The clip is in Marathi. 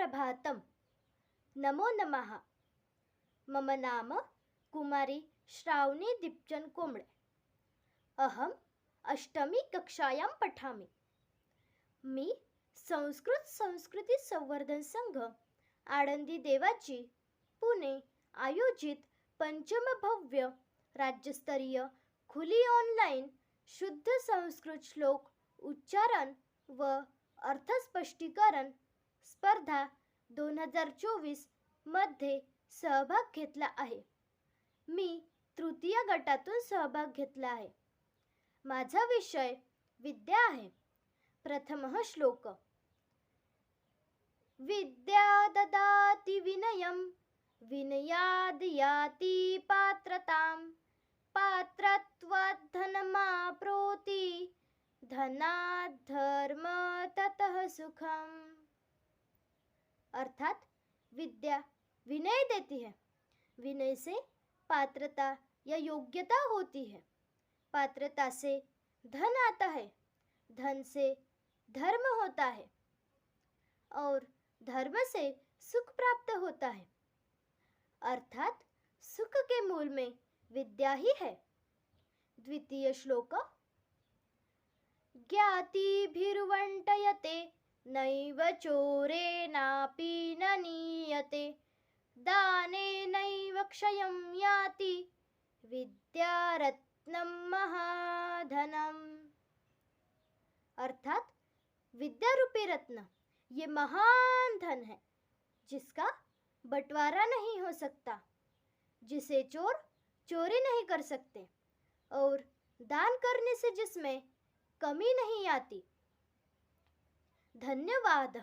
सुप्रभातं नमो नमः। मम नाम कुमारी श्रावणी दीपचंद कोंबडे अहम् अष्टमी कक्षायां पठामि। मी संस्कृत संस्कृती संवर्धन संघ आळंदी देवाची पुणे आयोजित पंचमभव्य राज्यस्तरीय खुली ऑनलाईन शुद्ध संस्कृत श्लोक उच्चारण व अर्थस्पष्टीकरण स्पर्धा दोन हजार चोवीसमध्ये सहभाग घेतला आहे. मी तृतीय गटातून सहभाग घेतला आहे. माझा विषय विद्या आहे. प्रथमः श्लोक. विद्या ददाति विनयम विनयाद याती पात्रतां पात्रत्वात् धनमाप्रोती धनात् धर्म ततः सुखम। अर्थात विद्या विनय देती है। विनय से पात्रता या योग्यता होती है। पात्रता से धन आता है। धन से धर्म होता है। और धर्म से सुख प्राप्त होता है। अर्थात सुख के मूल में विद्या ही है। द्वितीय श्लोक। ज्ञाति ज्ञातिभिर्वण्टयते नैव चोरेणापि न नीयते। दानेनैव क्षयं याति। विद्यारत्नं महाधनम्। अर्थात विद्या रूपी रत्न, ये महान धन है, जिसका बंटवारा नहीं हो सकता, जिसे चोर चोरी नहीं कर सकते, और दान करने से जिसमें कमी नहीं आती धन्यवाद।